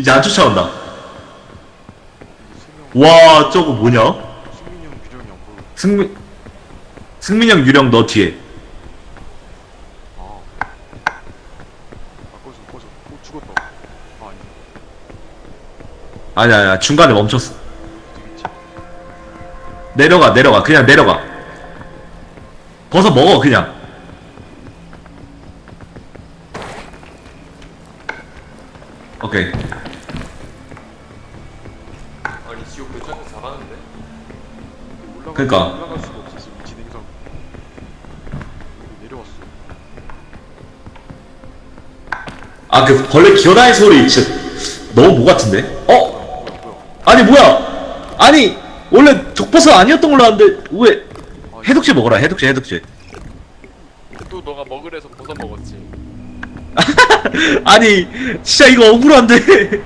이제 안 쫓아온다. 와, 저거 뭐냐? 승민이 형 유령이 안. 승민, 승민형 유령 너 뒤에. 아니야, 아니야. 중간에 멈췄어. 내려가, 내려가. 그냥 내려가. 벗어 먹어, 그냥. 오케이. 아니 지옥 근처에서 잘하는데? 올라가 그니까. 올라갈 수가 없었어 진행상. 여기 내려왔어. 아, 그 벌레 기어다니는 소리 진짜 너무 뭐 같은데? 어? 뭐야 뭐야. 아니, 뭐야? 아니, 원래 독버섯 아니었던 걸로 아는데, 왜? 아, 해독제 먹어라, 해독제, 해독제. 또 너가 먹으래서 벗어 먹었지 아니, 진짜 이거 억울한데.